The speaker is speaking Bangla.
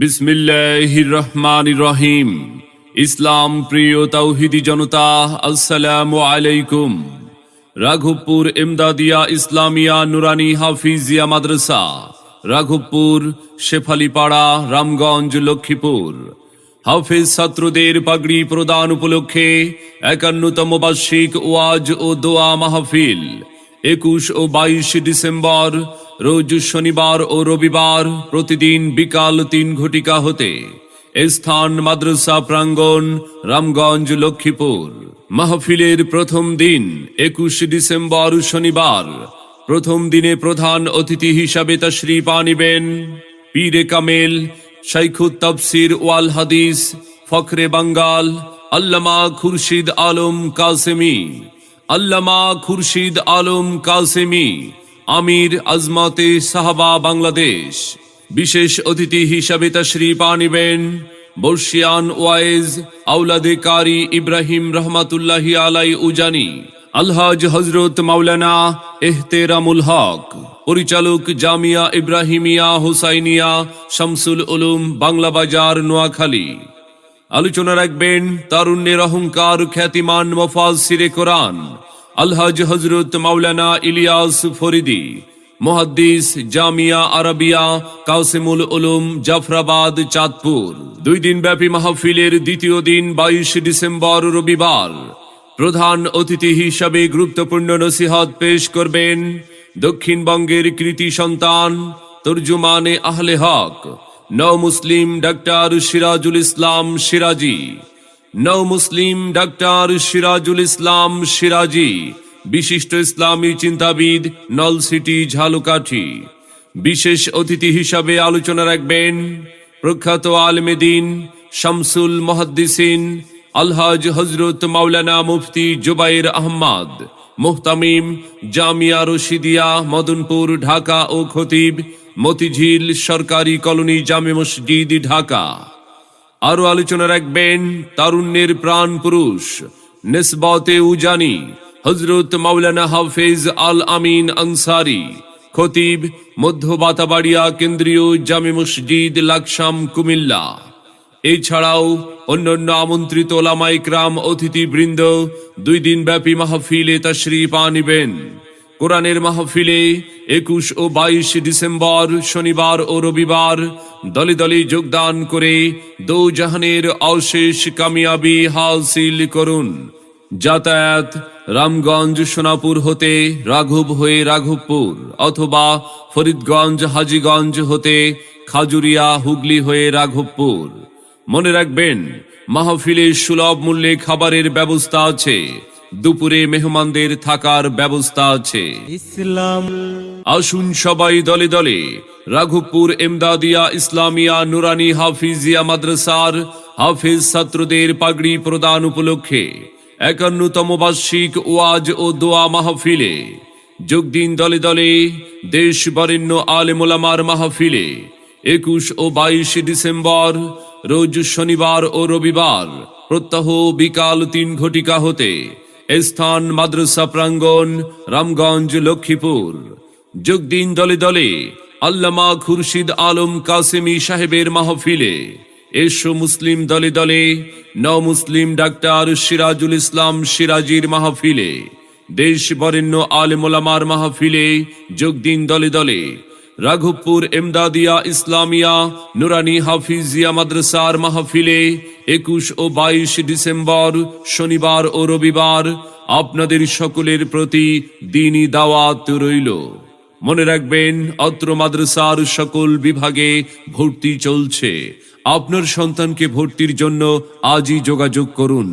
বিসমিল্লাহির রহমান রহিম ইসলাম প্রিয় তাওহিদি জনতা, আসসালামু আলাইকুম। রাঘবপুর এমদাদিয়া ইসলামিয়া নুরানি হাফিজিয়া মাদ্রাসা, রাঘবপুর, শেফালিপাড়া, রামগঞ্জ, লক্ষ্মীপুর। হাফিজ ছাত্রদের পাগড়ি প্রদান উপলক্ষে একান্নতম বার্ষিক ওয়াজ ও দোয়া মাহফিল, একুশ ও বাইশ ডিসেম্বর রোজ শনিবার ও রবিবার প্রতিদিন বিকাল তিন ঘটিকা হতে স্থান মাদ্রাসা প্রাঙ্গণ রামগঞ্জ লক্ষ্মীপুর। মাহফিলের প্রথম দিন একুশ ডিসেম্বর শনিবার। প্রথম দিনে প্রধান অতিথি হিসাবে তা তশরিফ আনিবেন পীরে কামেল শাইখুত তফসির ওয়াল হাদিস, ফখরে বাঙ্গাল, আল্লামা খুরশিদ আলম কাসেমি। আল্লামা খুরশিদ আলম কাসেমি আমির আজমাতে সাহাবা বাংলাদেশ। বিশেষ অতিথি হিসাবে তশরিফ আনিবেন বর্ষিয়ান ওয়াইজ আউলাদে কারি ইব্রাহিম রহমাতুল্লাহি আলাই উজানি, আলহাজ হজরত মাওলানা এহতেরামুল হক, পরিচালক জামিয়া ইব্রাহিমিয়া হুসাইনিয়া, শামসুল উলুম বাংলা বাজার নোয়াখালী। আলোচনা রাখবেন তারুণ্যের অহংকার খ্যাতিমান মফাজ সিরে কোরআন আলহাজ হজরত মাওলানা ইলিয়াস ফরিদি, মহাদ্দিস জামিয়া আরবিয়া কাসিমুল উলুম, জাফরাবাদ, চাঁদপুর। দুই দিন ব্যাপী মাহফিলের দ্বিতীয় দিন বাইশ ডিসেম্বর রবিবার। প্রধান অতিথি হিসাবে গুরুত্বপূর্ণ নসিহত পেশ করবেন দক্ষিণবঙ্গের কৃতি সন্তান তর্জুমানে আহলে হক নৌ মুসলিম ডাক্তার সিরাজুল ইসলাম সিরাজি। নৌ মুসলিম ডাক্তার সিরাজুল ইসলাম সিরাজি বিশিষ্ট ইসলামী চিন্তাবিদ নল সিটি ঝালুকাঠি। বিশেষ অতিথি হিসাবে আলোচনা রাখবেন প্রখ্যাত আলমেদিন শামসুল মহাদ্দিসিন আলহাজ হজরত মাওলানা মুফতি জুবাইর আহমদ, মোহতামিম জামিয়া রশিদিয়া, মদনপুর, ঢাকা ও খতিব, মতিঝিল সরকারি কলোনি জামে মসজিদ, ঢাকা। আরও আলোচনা রাখবেন তারুণ্যের প্রাণ পুরুষ, নেসবতে উজানি হজরত মাওলানা হাফেজ আল আমিন আনসারি, খতিব মধ্য বাতাবাড়িয়া কেন্দ্রীয় জামে মসজিদ লাকসাম কুমিল্লা। এছাড়াও অন্যান্য আমন্ত্রিত ওলামাইকরাম অতিথিবৃন্দ দুই দিন ব্যাপী মাহফিলে তশরিফ আনিবেন। কোরআনের মাহফিলে একুশ ও বাইশ ডিসেম্বর, শনিবার ও রবিবার দলে দলে যোগদান করে দৌজাহানের অশেষ কামিয়াবি হাসিল করুন। যাতায়াত রামগঞ্জ সোনাপুর হতে রাঘব হয়ে রাঘবপুর অথবা ফরিদগঞ্জ, হাজিগঞ্জ হতে খাজুরিয়া, হুগলি হয়ে রাঘবপুর। মনে রাখবেন, মাহফিলে সুলভ মূল্যে খাবারের ব্যবস্থা আছে। দুপুরে মেহমানদের থাকার ব্যবস্থা আছে। ইসলাম। আসুন সবাই দলে দলে। রাঘবপুর এমদাদিয়া ইসলামিয়া নুরানি হাফিজিয়া মাদ্রাসার হাফিজ ছাত্রদের পাগড়ি প্রদান উপলক্ষে একান্নতম বার্ষিক ওয়াজ ও দোয়া মাহফিলে যোগ দিন দলে দলে দেশ বরেণ্য আলেমোলামার মাহফিলে একুশ ও বাইশ ডিসেম্বর রোজ শনিবার ও রবিবার প্রত্যহ বিকাল তিন ঘটিকা হতে স্থান মাদ্রাসা প্রাঙ্গন রামগঞ্জ, লক্ষ্মীপুর। যোগ দিন দলে দলে আল্লামা খুরশিদ আলম কাসেমি সাহেবের মাহফিলে। এসো মুসলিম দলে দলে ন মুসলিম ডাক্তার সিরাজুল ইসলাম সিরাজির মাহফিলে। দেশ বরেণ্য আলেমোলামার মাহফিলে যোগ দিন দলে দলে রাঘবপুর এমদাদিয়া ইসলামিয়া নুরানি হাফিজিয়া মাদ্রাসার মাহফিলে একুশ ও বাইশ ডিসেম্বর, শনিবার ও রবিবার আপনাদের সকলের প্রতি দিনই দাওয়াত রইল। মনে রাখবেন, অত্র মাদ্রাসার সকল বিভাগে ভর্তি চলছে। আপনার সন্তানকে ভর্তির জন্য আজই যোগাযোগ করুন।